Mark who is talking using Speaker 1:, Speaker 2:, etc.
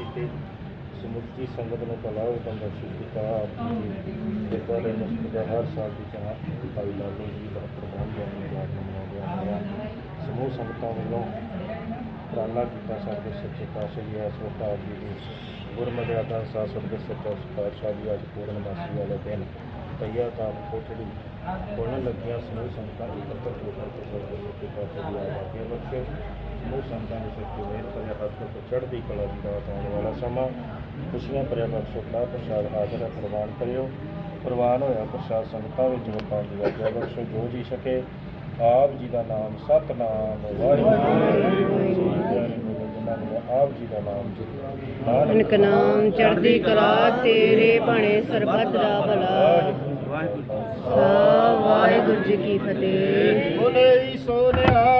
Speaker 1: ਕੀਤੇ। ਸਮੁੱਚੀ ਸੰਗਤ ਨੂੰ ਭਲਾ ਹੁਕਮ ਬਖਸ਼ਿਸ਼ ਕੀਤਾ। ਆਪ ਦੇ ਦੁਆਰੇ ਦਾ ਹਰ ਸਾਲ ਦੀ ਤਰ੍ਹਾਂ ਭਾਈ ਲਾਲੂ ਜੀ ਦਾ ਪ੍ਰਬੰਧ ਜਨਮ ਦਿਹਾੜਾ ਮਨਾਉਂਦੇ ਹੋਇਆ। ਸਮੂਹ ਸੰਗਤਾਂ ਵੱਲੋਂ ਪ੍ਰਾਰਥਨਾ ਕੀਤਾ ਸਾਡੇ ਸੱਚੇ ਪਾਤਸ਼ਾਹ ਜੀ, ਇਸ ਵਕਤ ਜੀ ਦੀ ਗੁਰਮਰਿਆਦਾ ਸਾਸਤ ਦੇ ਸੱਚਾ ਪਾਤਸ਼ਾਹ ਜੀ ਅੱਜ ਪੂਰਨ ਪੂਰਨਮਾਸੀ ਵਾਲੇ ਦਿਨ ਪਈਆ ਤਾਂ ਕੋਠੜੀ ਖੋਲ੍ਹਣ ਲੱਗੀਆਂ। ਸਮੂਹ ਸੰਗਤਾਂ ਇਕੱਤਰ ਹੋ ਕਰਕੇ ਸਾਡੇ ਸੱਚੇ ਪਾਤਸ਼ਾਹ ਦੀ ਆਪ ਕੇ ਬਖਸ਼ੇ। ਸਮੂਹ ਸੰਗਤਾਂ ਦੇ ਸੱਚੇ ਮਿਹਰ ਕਰੇ ਹੱਥ ਤੋਂ ਚੜ੍ਹਦੀ ਕਲਾ ਦੀ ਦਾਤ ਆਉਣ ਵਾਲਾ ਸਮਾਂ। ਖੁਸ਼ੀਆਂ ਭਰਿਆ ਬਖਸ਼ੋ ਕਲਾ ਪ੍ਰਸ਼ਾਦ ਹਾਜ਼ਰ ਹੈ ਪ੍ਰਵਾਨ ਕਰਿਓ। ਪ੍ਰਵਾਨ ਹੋਇਆ ਪ੍ਰਸ਼ਾਦ ਸੰਗਤਾਂ ਵਿੱਚ ਵਪਾਰ ਦੀ ਆਗਿਆ ਬਖਸ਼ੋ ਜੋ ਜੀ ਸਕੇ ਆਪ ਜੀ ਦਾ ਨਾਮ ਸਤਨਾਮ ਵਾਹਿਗੁਰੂ। ਆਪ ਜੀ ਦਾ ਨਾਮ ਜੀ
Speaker 2: ਅਨਕ ਨਾਮ ਚੜ੍ਹਦੀ ਕਲਾ ਤੇਰੇ ਬਾਣੇ ਸਰਬੱਤ ਦਾ ਭਲਾ। ਵਾਹਿਗੁਰੂ। ਜੀ ਕੀ ਫਤਿਹ।
Speaker 1: ਬੋਲੇ ਸੋਨਿਆਲ